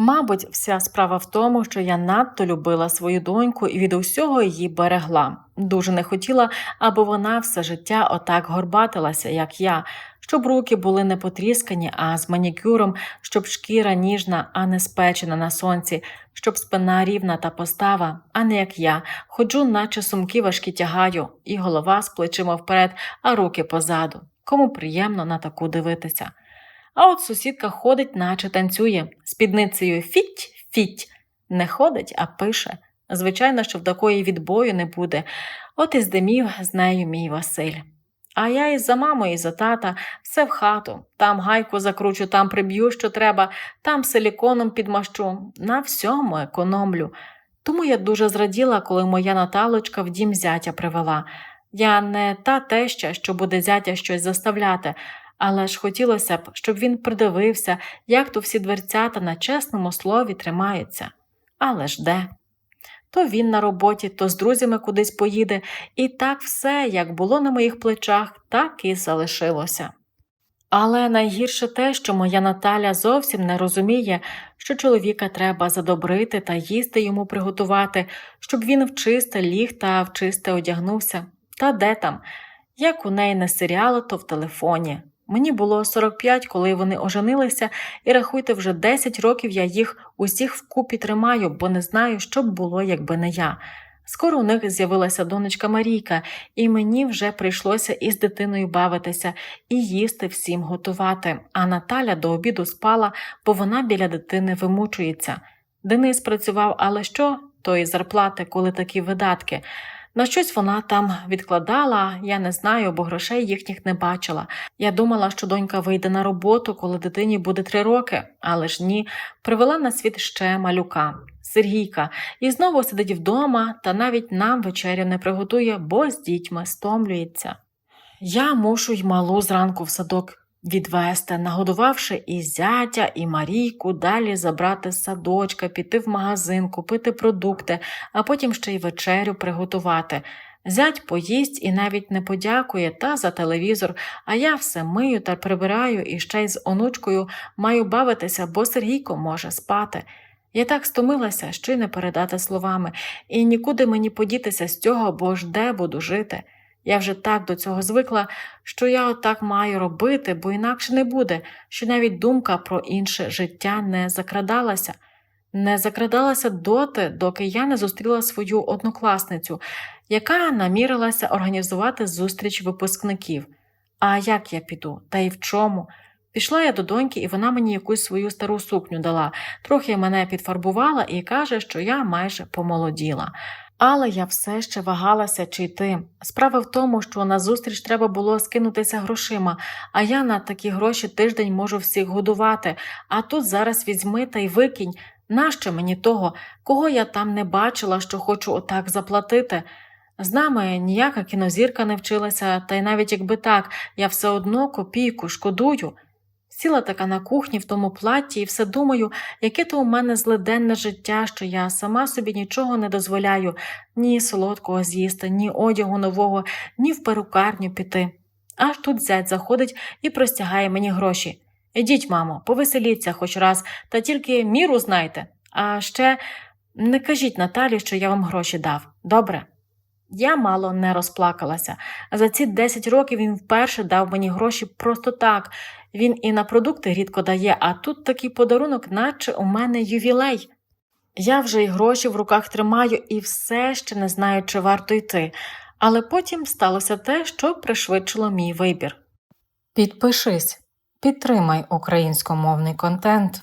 Мабуть, вся справа в тому, що я надто любила свою доньку і від усього її берегла. Дуже не хотіла, аби вона все життя отак горбатилася, як я, щоб руки були не потріскані, а з манікюром, щоб шкіра ніжна, а не спечена на сонці, щоб спина рівна та постава, а не як я, ходжу, наче сумки важкі тягаю, і голова з плечима вперед, а руки позаду. Кому приємно на таку дивитися. А от сусідка ходить, наче танцює, спідницею фіть, фіть. Не ходить, а пише. Звичайно, що в такої відбою не буде. От і здимів з нею мій Василь. А я і за маму, і за тата, все в хату. Там гайку закручу, там приб'ю, що треба, там силіконом підмащу. На всьому економлю. Тому я дуже зраділа, коли моя Наталочка в дім зятя привела. Я не та теща, що буде зятя щось заставляти, але ж хотілося б, щоб він придивився, як то всі дверцята на чесному слові тримаються. Але ж де? То він на роботі, то з друзями кудись поїде, і так все, як було на моїх плечах, так і залишилося. Але найгірше те, що моя Наталя зовсім не розуміє, що чоловіка треба задобрити та їсти йому приготувати, щоб він в чисте ліг та в чисте одягнувся. Та де там? Як у неї не серіали, то в телефоні. Мені було 45, коли вони оженилися, і рахуйте, вже 10 років я їх усіх вкупі тримаю, бо не знаю, що б було, якби не я. Скоро у них з'явилася донечка Марійка, і мені вже прийшлося із дитиною бавитися і їсти всім готувати. А Наталя до обіду спала, бо вона біля дитини вимучується. Денис працював, але що тої зарплати, коли такі видатки. На щось вона там відкладала, я не знаю, бо грошей їхніх не бачила. Я думала, що донька вийде на роботу, коли дитині буде три роки, але ж ні, привела на світ ще малюка. Сергійка, і знову сидить вдома та навіть нам вечерю не приготує, бо з дітьми стомлюється. Я мушу й малу зранку в садок відвести, нагодувавши і зятя, і Марійку, далі забрати садочка, піти в магазин, купити продукти, а потім ще й вечерю приготувати. Зять поїсть і навіть не подякує та за телевізор, а я все мию та прибираю і ще й з онучкою маю бавитися, бо Сергійко може спати. Я так стомилася, що й не передати словами, і нікуди мені подітися з цього, бо ж де буду жити. Я вже так до цього звикла, що я отак маю робити, бо інакше не буде, що навіть думка про інше життя не закрадалася. Не закрадалася доти, доки я не зустріла свою однокласницю, яка намірилася організувати зустріч випускників. А як я піду, та й в чому? Пішла я до доньки, і вона мені якусь свою стару сукню дала, трохи мене підфарбувала і каже, що я майже помолоділа. Але я все ще вагалася чи йти. Справа в тому, що на зустріч треба було скинутися грошима, а я на такі гроші тиждень можу всіх годувати, а тут зараз візьми та й викинь. Нащо мені того, кого я там не бачила, що хочу отак заплатити? З нами ніяка кінозірка не вчилася, та й навіть якби так, я все одно копійку шкодую. Сіла така на кухні в тому платі і все думаю, яке то у мене злиденне життя, що я сама собі нічого не дозволяю, ні солодкого з'їсти, ні одягу нового, ні в перукарню піти. Аж тут зять заходить і простягає мені гроші. Ідіть, мамо, повеселіться хоч раз, та тільки міру знайте. А ще не кажіть Наталі, що я вам гроші дав. Добре? Я мало не розплакалася. За ці 10 років він вперше дав мені гроші просто так. Він і на продукти рідко дає, а тут такий подарунок, наче у мене ювілей. Я вже й гроші в руках тримаю і все ще не знаю, чи варто йти. Але потім сталося те, що пришвидшило мій вибір. Підпишись, підтримай українськомовний контент.